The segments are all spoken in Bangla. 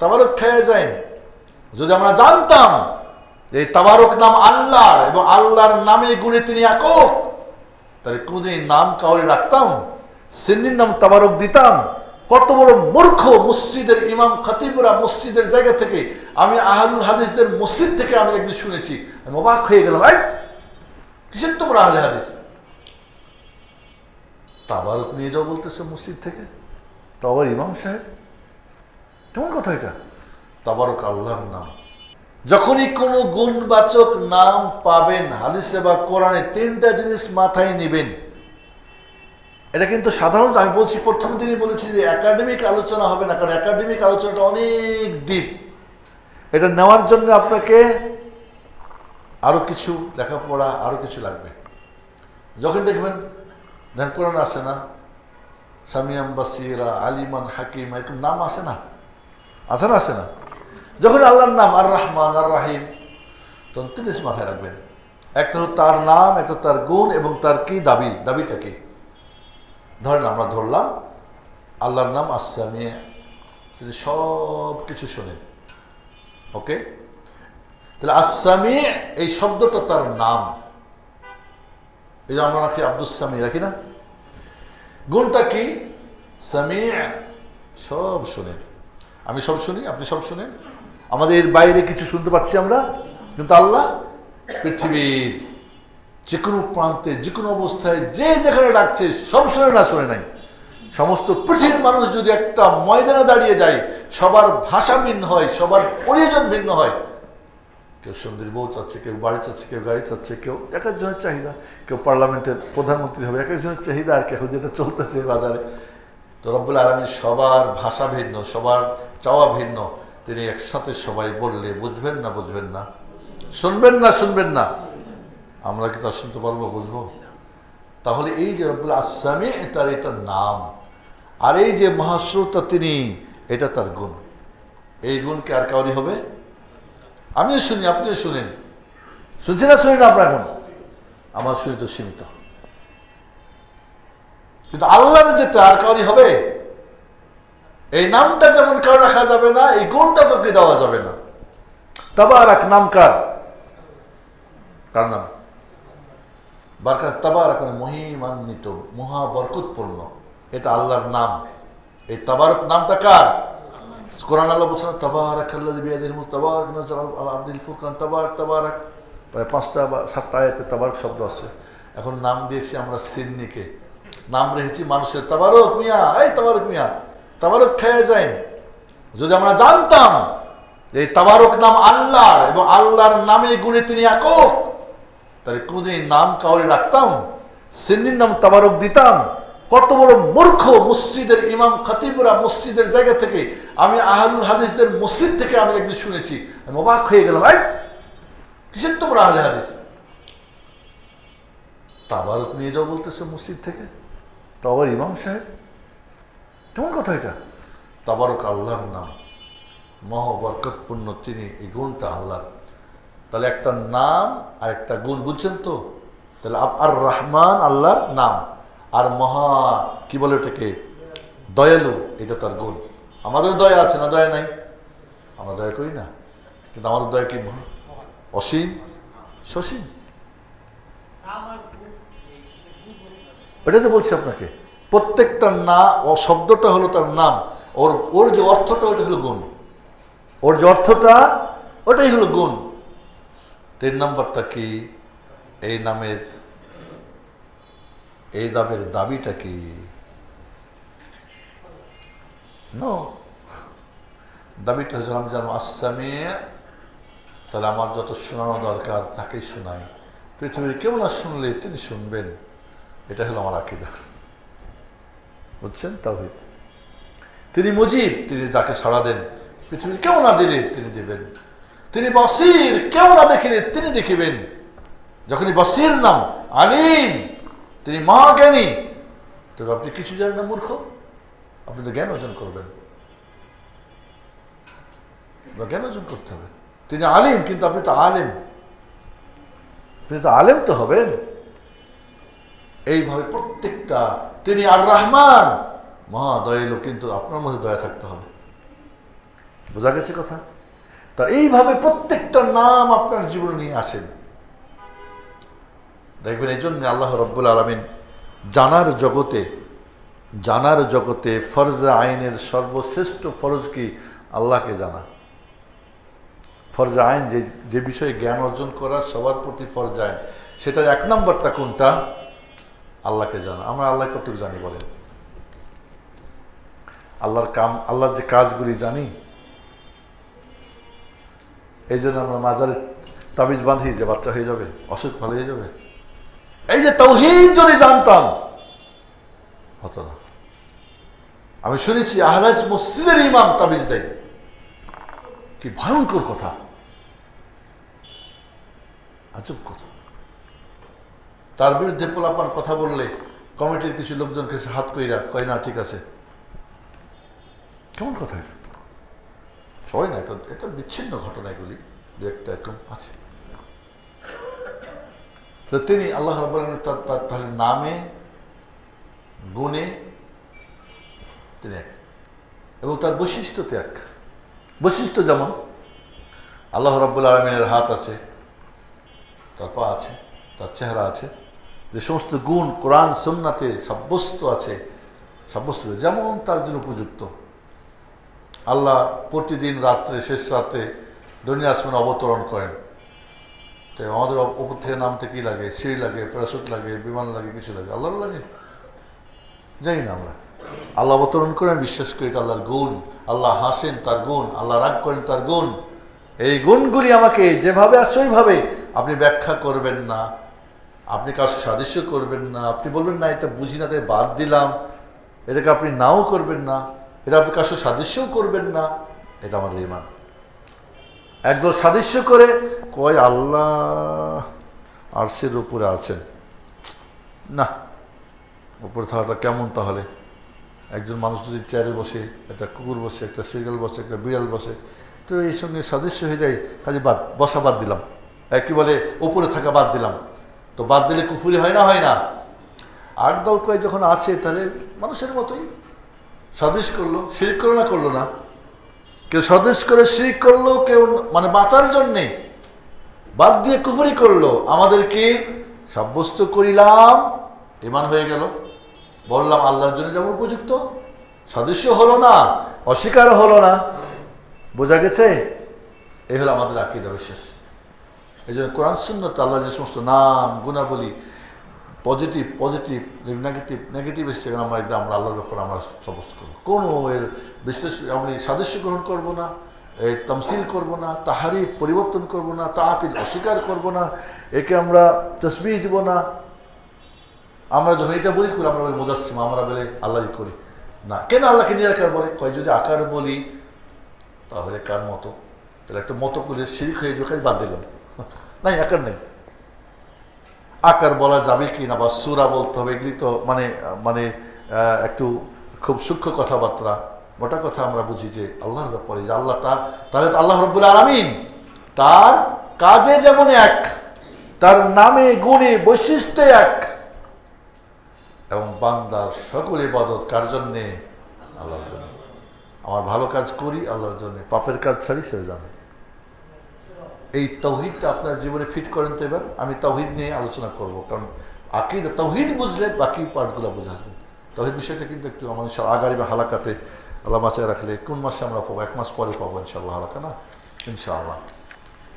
তাবারক খেয়ে যায় যদি আমরা জানতাম যে তাবারক নাম আল্লাহর এবং আল্লাহর নামে গুণে তিনি একক, তাহলে কোনদিন নাম কাউরে রাখতাম, সিন্নির নাম তাবারক দিতাম। কত বড় মূর্খ মসজিদের ইমাম খতিবরা মসজিদের জায়গা থেকে আমি আহলুল হাদিসদের মসজিদ থেকে আমি একদিন শুনেছি। আমি অবাক হয়ে গেলাম, এই, কিসের তোমরা আহলে হাদিস? তাবারক নিয়ে যাও বলতেছে মসজিদ থেকে। তো আবার ইমাম সাহেব কেমন কথা এটা। তাবারক আল্লাহর নাম। যখনই কোনো গুণবাচক নাম পাবেন, হাদিসে বা কোরআনে তিনটা জিনিস মাথায় নেবেন। এটা কিন্তু সাধারণত আমি বলছি, প্রথম দিনই বলেছি যে একাডেমিক আলোচনা হবে না, কারণ একাডেমিক আলোচনাটা অনেক ডিপ এটা নেওয়ার জন্য আপনাকে আরও কিছু লেখাপড়া, আরও কিছু লাগবে। যখন দেখবেন ধ্যান কোরআন আসে না, সামিয়াম বাসিরা, আলিমান হাকিম, এরকম নাম আসে না। আছে না আছে না। যখন আল্লাহর নাম আর রহমান আর রাহিম তখন তিন মাথায় রাখবেন। একটা তার নাম, একটা তার গুণ এবং তার কি দাবি? দাবিটা কি? ধরেন আমরা ধরলাম, আল্লাহর নাম আসামিয়া তিনি সব কিছু শোনেন ওকে? তাহলে আসামি এই শব্দটা তার নাম। এই যে আমরা রাখি আব্দুল সামি রাখি না? গুণটা কি? সামি সব শোনেন আমি সব শুনি, আপনি সব শুনেন। আমাদের বাইরে কিছু শুনতে পাচ্ছি আমরা, কিন্তু আল্লাহ পৃথিবীর যে কোনো প্রান্তে যে কোনো অবস্থায়, যে যেখানে ডাকছে, সব শুনে না, শুনে নাই। সমস্ত পৃথিবীর মানুষ যদি একটা ময়দানে দাঁড়িয়ে যায়, সবার ভাষা ভিন্ন হয়, সবার প্রয়োজন ভিন্ন হয়। কেউ সুন্দরী বউ চাচ্ছে, কেউ বাড়ি চাচ্ছে, কেউ গাড়ি চাচ্ছে, কেউ এক একজনের চাহিদা। কেউ পার্লামেন্টের প্রধানমন্ত্রী হবে, এক একজনের চাহিদা আর কেউ যেটা চলতেছে বাজারে। তো রব্বুল আলমী সবার ভাষা ভিন্ন, সবার চাওয়া ভিন্ন। তিনি একসাথে সবাই বললে বুঝবেন না বুঝবেন না? শুনবেন না শুনবেন না? আমরা কি তা শুনতে পারব, বুঝব? তাহলে এই যে রব্বুল আসামি তার এটা নাম। আর এই যে মহাশ্রোতা তিনি, এটা তার গুণ। এই গুণ কি আর কাউরি হবে? আমিও শুনি, আপনিও শুনেন। শুনছি না শুনি না আপনার এখন আমার শুনি তো সীমিত। কিন্তু আল্লাহর যেটা আর কাউরি হবে, এই নামটা যেমন কারও রাখা যাবে না, এই গুণটা কাউকে দেওয়া যাবে না। তাবারাক নাম কার? কার নাম? বারকাত তাবারাক মানে মহিমান্বিত মহা বরকতপূর্ণ এটা আল্লাহর নাম। এই তাবারক নামটা কার? কোরআন আল্লাহ বলছেন, তাবারাক আল্লাহ বিয়াদিল মুল নাজার আল আব্দুল ফুরকান, তাবারাক তাবারাক। প্রায় পাঁচটা বা সাতটা আয়াতে তাবারক শব্দ আছে। এখন নাম দিয়েছি আমরা সিন্নিকে। নাম রেখেছি মানুষের তাবারক মিয়া। এই তাবারক মিয়া, তাবারক খেয়ে যায় যদি আমরা জানতাম এই তাবারক নাম আল্লাহর এবং আল্লাহর নামে গুণে তিনি একক, তাহলে কোনদিন নাম কাউরি রাখতাম, সিন্নির নাম তাবারক দিতাম। কত বড় মূর্খ মসজিদের ইমাম খতিবরা মসজিদের জায়গা থেকে আমি আহলুল হাদিসদের মসজিদ থেকে আমি একদিন শুনেছি। আমি অবাক হয়ে গেলাম, এই, কিসের তোমরা আহলে হাদিস? তাবারক নিয়ে যাও বলতেছে মসজিদ থেকে। তো আবার ইমাম সাহেব? কেমন কথা এটা? তাবারক আল্লাহর নাম মহাবরকতপূর্ণ তিনি এই গুণটা আল্লাহর। তাহলে একটা নাম আর একটা গুণ বুঝছেন তো? তাহলে আর রহমান আল্লাহর নাম। আর মহা কি বলে ওটাকে? দয়ালু এটা তার গুণ। আমাদের দয়া আছে না দয়া নাই? আমরা দয়া করি না। কিন্তু আমাদের দয়া কি মহা? অসীম? সসীম? এটা তো বলছি আপনাকে। প্রত্যেকটা না, ও শব্দটা হলো তার নাম। ওর ওর যে অর্থটা ওটা হলো গুণ। ওর যে অর্থটা, ওটাই হলো গুণ। তিন নাম্বারটা কি? এই নামের এই নামের দাবিটা কি? দাবিটা হচ্ছে যেন আসামে, তাহলে আমার যত শোনানো দরকার তাকেই শোনাই। পৃথিবীর কেউ না শুনলে তিনি শুনবেন। এটা হলো আমার আকিদা। বুঝছেন? তাহিদ তিনি মুজিব, তিনি তাকে সাড়া দেন, পৃথিবীর কেউ না দিলে তিনি দিবেন। তিনি বাসির, কেউ না দেখিলে তিনি দেখিবেন। যখনই বাসির নাম আলিম, তিনি মা জ্ঞানী তবে আপনি কিছু জানেন না, মূর্খ? আপনি তো জ্ঞান অর্জন করবেন। জ্ঞান অর্জন করতে হবে। তিনি আলিম, কিন্তু আপনি তো আলেম। আপনি তো আলেম তো হবেন। এইভাবে প্রত্যেকটা, তিনি আর রহমান। মহা দয়ালু কিন্তু আপনার মধ্যে দয়া থাকতে হবে। বোঝা গেছে কথা? তা এইভাবে প্রত্যেকটা নাম আপনার জীবনে নিয়ে আসেন। দেখবেন এই জন্য আল্লাহ রব্বুল আলমিন জানার জগতে জানার জগতে ফরজ আইনের সর্বশ্রেষ্ঠ ফরজ কি? আল্লাহকে জানা। ফরজ আইন যে যে বিষয়ে জ্ঞান অর্জন করা সবার প্রতি ফরজ আইন। সেটার এক নম্বরটা কোনটা? আল্লাহকে জানা। আমরা আল্লাহ কতটুকু জানি বলেন? আল্লাহর কাম, আল্লাহর যে কাজগুলি জানি, এই জন্য আমরা মাজারে তাবিজ বাঁধি যে বাচ্চা হয়ে যাবে, অসুখ ভালো হয়ে যাবে। এই যে তৌহিদ যদি জানতাম, হতো না। আমি শুনেছি আহলাজ মসজিদের ইমাম তাবিজ দেয়। কি ভয়ঙ্কর কথা। আজব কথা। তার বিরুদ্ধে পোলাপান কথা বললে কমিটির কিছু লোকজন কাছে হাত কইরা কয়, না, ঠিক আছে। কেমন কথা এটা? সবাই না, এটা এটা বিচ্ছিন্ন ঘটনা এগুলি দু একটা এরকম আছে। তিনি আল্লাহ তার তার তাহলে নামে, গুণে তিনি এক। এবং তার বৈশিষ্ট্যতে এক। বৈশিষ্ট্য যেমন, আল্লাহ রাব্বুল আলমিনের হাত আছে, তার পা আছে, তার চেহারা আছে যে সমস্ত গুণ কোরআন, সন্নাতে সাব্যস্ত আছে, সাব্যস্ত যেমন তার জন্য উপযুক্ত। আল্লাহ প্রতিদিন রাত্রে, শেষ রাতে দুনিয়া আসমান অবতরণ করেন। তো আমাদের উপর থেকে নামতে কী লাগে? সিঁড়ি লাগে, প্যারাসুট লাগে, বিমান লাগে, কিছু লাগে? আল্লাহর লাগে। জানি না আমরা। আল্লাহ অবতরণ করেন, বিশ্বাস করি এটা আল্লাহর গুণ। আল্লাহ হাসেন তার গুণ, আল্লাহ রাগ করেন তার গুণ। এই গুণগুলি আমাকে যেভাবে আছে ওইভাবে। আপনি ব্যাখ্যা করবেন না। আপনি কার সাদৃশ্য করবেন না, আপনি বলবেন, না, এটা বুঝি না, তাই বাদ দিলাম। এটাকে আপনি নাও করবেন না। এটা আপনি কারও সাদৃশ্যও করবেন না। এটা আমাদের ইমান একদল সাদৃশ্য করে কয়, আল্লাহ, আরশের উপরে আছেন না, উপরে থাকাটা কেমন তাহলে? একজন মানুষ যদি চেয়ারে বসে, একটা কুকুর বসে, একটা সিরিয়াল বসে, একটা বিড়াল বসে, তো এই সঙ্গে সাদৃশ্য হয়ে যায় কাজে বাদ, বসা বাদ দিলাম। একই বলে, উপরে থাকা বাদ দিলাম। তো বাদ দিলে কুফুরি হয় না হয় না। আট দল কয় যখন আছে, তাহলে মানুষের মতোই। সাদৃশ করল, শিরিক করল না করল না। কেউ সদৃশ করে শিরিক করল, কেউ মানে বাঁচার জন্যে। বাদ দিয়ে কুফুরি করল। আমাদেরকে সাব্যস্ত করিলাম, ইমান হয়ে গেল। বললাম, আল্লাহর জন্য যেমন উপযুক্ত সদৃশ্য হলো না অস্বীকার হলো না। বোঝা গেছে? এই হলো আমাদের আকিদা বিশ্বাস এই জন্য কোরআন শূন্যত আল্লাহ যে সমস্ত নাম, গুণাবলী পজিটিভ পজিটিভ নেগেটিভ নেগেটিভ এসছে আমরা একদম, আমরা আল্লাহর ব্যাপার আমরা সমস্ত করব। কোনো এর বিশেষ আমি সাদৃশ্য গ্রহণ করব না, এই তামসিল করব না তাহারি পরিবর্তন করব না তাহাতিল অস্বীকার করব না, একে আমরা তসবি দিব না। আমরা যখন এটা বলি করি আমরা বলি মুজাসিম আমরা বলে আল্লাহ করি না। কেন আল্লাহকে নিরাকার বলে? কয়, যদি আকার বলি, তাহলে কার মতো? তাহলে একটা মতো করে শিরিক হয়ে যাবে বাদ দিলাম। নাই, আকার নেই। আকার বলা যাবে কি না বা সুরা বলতে হবে, এগুলি তো মানে মানে একটু খুব সূক্ষ্ম কথাবার্তা। মোটা কথা আমরা বুঝি যে আল্লাহর ব্যাপারে, যে আল্লাহ তা, তাহলে তো আল্লাহ রব্বুল আলমিন, তার কাজে যেমন এক, তার নামে গুণে বৈশিষ্ট্যে এক। এবং বান্দার সকল ইবাদত কার জন্যে? আল্লাহর জন্য। আমার ভালো কাজ করি, আল্লাহর জন্য। পাপের কাজ ছাড়ি, সে জানে। এই তৌহিদটা আপনার জীবনে ফিট করেন তো এবার? আমি তৌহিদ নিয়ে আলোচনা করব কারণ আকিদ তৌহিদ বুঝলে বাকি পার্টগুলো বোঝা আসবে তৌহিদ বিষয়টা কিন্তু একটু আমাদের আগামী বা হালাকাতে আল্লাহ মাসে রাখলে কোন মাসে আমরা পাবো? এক মাস পরে পাবো ইনশাল্লাহ হালাকা না? ইনশাআল্লাহ।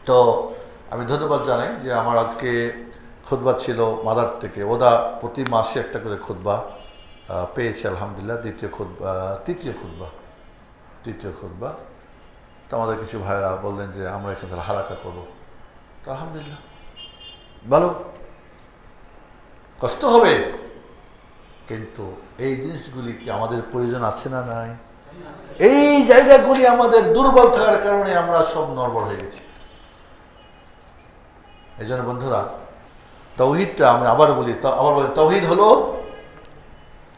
তো আমি ধন্যবাদ জানাই যে আমার আজকে খুতবা ছিল মাদার থেকে। ওদা প্রতি মাসে একটা করে আহ, পেয়েছে আলহামদুলিল্লাহ। দ্বিতীয় খুতবা তৃতীয় খুতবা তৃতীয় খুতবা। তো আমাদের কিছু ভাইরা বললেন যে, আমরা এখানে তাহলে হারাকা করব। তো আলহামদুলিল্লাহ। ভালো। কষ্ট হবে। কিন্তু এই জিনিসগুলি কি আমাদের প্রয়োজন আছে না নাই? এই জায়গাগুলি আমাদের দুর্বল থাকার কারণে আমরা সব নর্বল হয়ে গেছি। এই জন্য বন্ধুরা, তৌহিদটা আমি আবার বলি আবার বলি, তৌহিদ হলো,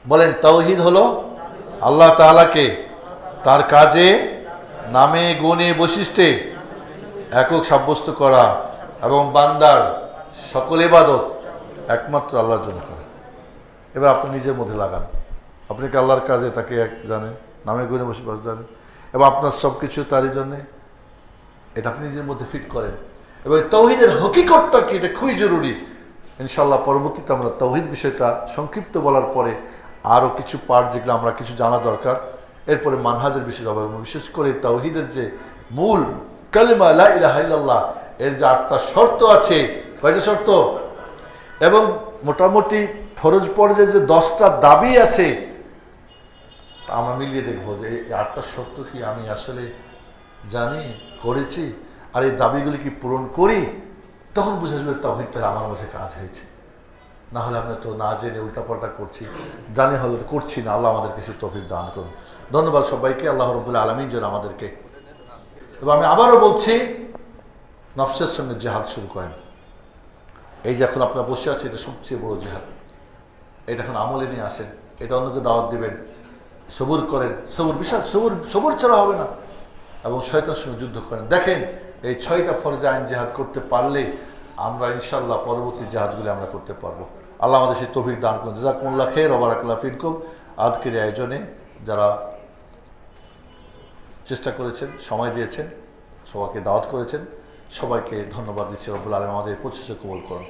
বলেন, তৌহিদ হলো আল্লাহ তাআলাকে তার কাজে নামে, গুণে, বৈশিষ্ট্যে একক সাব্যস্ত করা এবং বান্দার সকল ইবাদত একমাত্র আল্লাহর জন্য করা। এবার আপনি নিজের মধ্যে লাগান। আপনি কি আল্লাহর কাজে তাকে এক জানেন? নামে, গুণে বসে জানেন? এবং আপনার সব কিছু তারই জন্যে এটা আপনি নিজের মধ্যে ফিট করেন। এবং তৌহিদের হকিকতটা কি? এটা খুবই জরুরি। ইনশাল্লাহ পরবর্তীতে আমরা তৌহিদ বিষয়টা সংক্ষিপ্ত বলার পরে আরও কিছু পার্ট যেগুলো আমরা কিছু জানা দরকার এরপরে মানহাজের বিশেষ এবং বিশেষ করে তৌহিদের যে মূল কালিমা, লা ইলাহা ইল্লাল্লাহ, এর যে আটটা শর্ত আছে, কয়টা শর্ত? এবং মোটামুটি ফরজ পর্যায়ে যে দশটা দাবি আছে আমরা মিলিয়ে দেখব যে এই আটটা শর্ত কি আমি আসলে জানি, করেছি, আর এই দাবিগুলি কি পূরণ করি, তখন বুঝে যাবে তহিদটা আমার মাঝে কাজ হয়েছে। না হলে আমি তো না জেনে উল্টাপাল্টা করছি। জানি হলে করছি না, আল্লাহ আমাদের কিছু তফিক দান করুন। ধন্যবাদ সবাইকে, আল্লাহ রবুল্লা আলমিন যেন আমাদেরকে এবং আমি আবারও বলছি, নফসের সঙ্গে জেহাদ শুরু করেন। এই যে এখন আপনারা বসে আছে এটা সবচেয়ে বড় জেহাদ। এটা এখন আমলে নিয়ে আসেন, এটা অন্যকে দাওয়াত দিবেন, সবুর করেন, সবুর বিশাল, সবুর সবুর ছাড়া হবে না। এবং শয়তার সঙ্গে যুদ্ধ করেন। দেখেন, এই ছয়টা ফরজে আইন জেহাদ করতে পারলে আমরা ইনশাল্লাহ পরবর্তী জাহাজগুলি আমরা করতে পারব। আল্লাহ আমাদের সেই তফিক দান করুন। জাকুল্লা খের আকলা ফিরকুম আজকের আয়োজনে যারা চেষ্টা করেছেন, সময় দিয়েছেন, সবাইকে দাওয়াত করেছেন, সবাইকে ধন্যবাদ দিচ্ছি। রব্বুল আলম আমাদের প্রচেষ্টা কবল করুন।